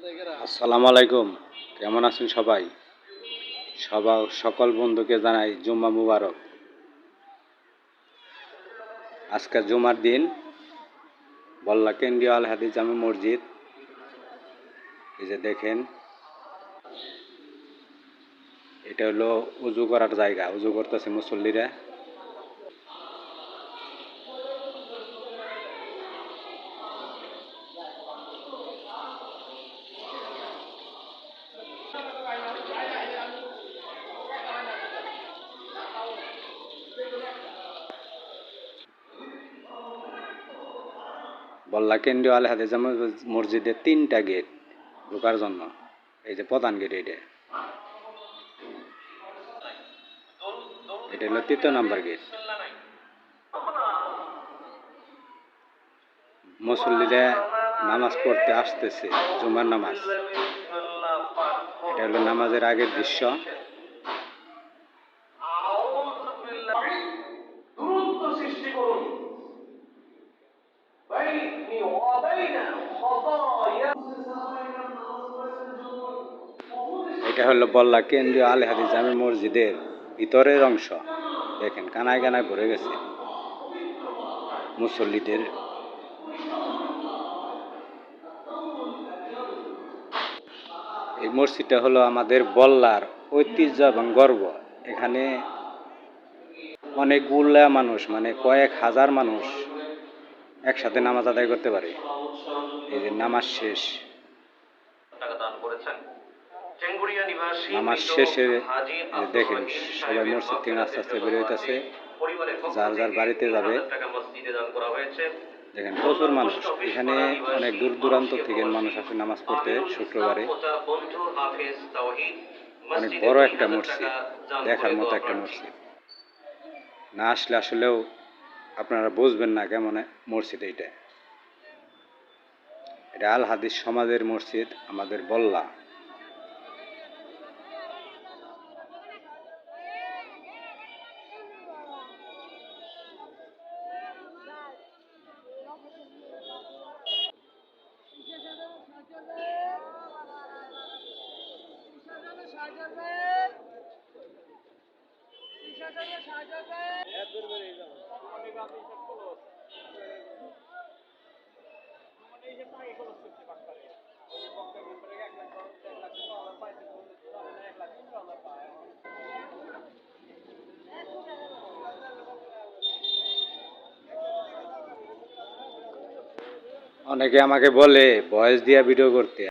আসসালামু আলাইকুম। কেমন আছেন সবাই? সবা সকল বন্ধুকে জানাই জুম্মা মুবারক। আজকে জুমার দিন, বল্লা কেন্দ্রীয় আল হাদিস জামে মসজিদ। এই যে দেখেন, এটা হলো উজু করার জায়গা, উজু করতেছে মুসল্লিরা। বল্লা কেন্দ্রীয় আল জামে মসজিদের তিনটা গেট ঢোকার জন্য। এই যে প্রধান গেট এটা এটা হলো তৃতীয় নাম্বার গেট। মুসল্লিরা নামাজ পড়তে আসতেছে, জুমার নামাজ। এটা হলো নামাজের আগের দৃশ্য। এটা হলো, বল্লা কেন্দ্রীয় আল হাদিস জামে মসজিদের ভিতরের অংশ। দেখেন, কানায় কানায় ভরে গেছে মুসল্লিদের। এই মসজিদটা হলো আমাদের বল্লার ঐতিহ্য এবং গর্ব। এখানে অনেকগুলা মানুষ মানে কয়েক হাজার মানুষ একসাথে নামাজ আদায় করতে পারে। এই যে নামাজ শেষ। টাকা দান করেছেন। নামাজ শেষে দেখেন সবাই মসজিদ থেকে আস্তে আস্তে বের হইতেছে। যার যার বাড়িতে যাবে। 3000 টাকা মসজিদে দান করা হয়েছে। দেখেন প্রচুর মানুষ। এখানে অনেক দূর দূরান্ত থেকে মানুষ আসে নামাজ পড়তে শুক্রবারে। অনেক বড় একটা মসজিদ। দেখার মতো একটা মসজিদ। না আসলে আসলেও আপনারা বুঝবেন না কেমন মসজিদ এইটা। এটা আল হাদিস সমাজের মসজিদ আমাদের বল্লা। অনেকে আমাকে বলে ভয়েস দিয়া ভিডিও করতে।